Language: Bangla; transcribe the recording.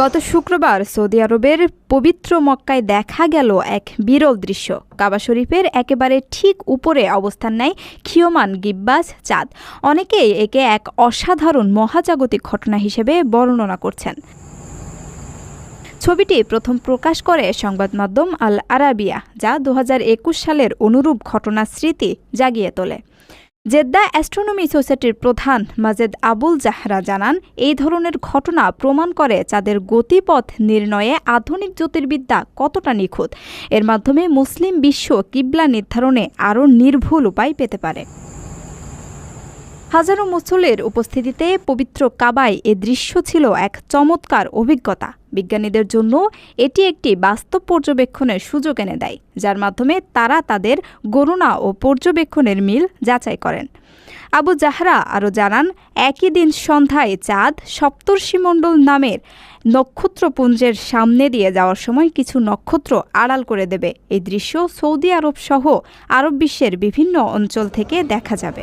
গত শুক্রবার সৌদি আরবের পবিত্র মক্কায় দেখা গেল এক বিরল দৃশ্য। কাবা শরীফের একেবারে ঠিক উপরে অবস্থান নেয় ক্ষীয়মান গিব্বাস চাঁদ। অনেকেই একে এক অসাধারণ মহাজাগতিক ঘটনা হিসেবে বর্ণনা করছেন। ছবিটি প্রথম প্রকাশ করে সংবাদ মাধ্যম আল আরাবিয়া যা দু হাজার একুশ সালের অনুরূপ ঘটনার স্মৃতি জাগিয়ে তোলে। জেদ্দা অ্যাস্ট্রোনমি সোসাইটির প্রধান মাজেদ আবুল জাহরা জানান, এই ধরনের ঘটনা প্রমাণ করে চাঁদের গতিপথ নির্ণয়ে আধুনিক জ্যোতির্বিদ্যা কতটা নিখুঁত। এর মাধ্যমে মুসলিম বিশ্ব কিবলা নির্ধারণে আরও নির্ভুল উপায় পেতে পারে। হাজারো মুসলের উপস্থিতিতে পবিত্র কাবায় এ দৃশ্য ছিল এক চমৎকার অভিজ্ঞতা। বিজ্ঞানীদের জন্য এটি একটি বাস্তব পর্যবেক্ষণের সুযোগ এনে দেয়, যার মাধ্যমে তারা তাদের গণনা ও পর্যবেক্ষণের মিল যাচাই করেন। আবু জাহরা আরও জানান, একই দিন সন্ধ্যায় চাঁদ সপ্তর্ষিমণ্ডল নামের নক্ষত্রপুঞ্জের সামনে দিয়ে যাওয়ার সময় কিছু নক্ষত্র আড়াল করে দেবে। এই দৃশ্য সৌদি আরব সহ আরব বিশ্বের বিভিন্ন অঞ্চল থেকে দেখা যাবে।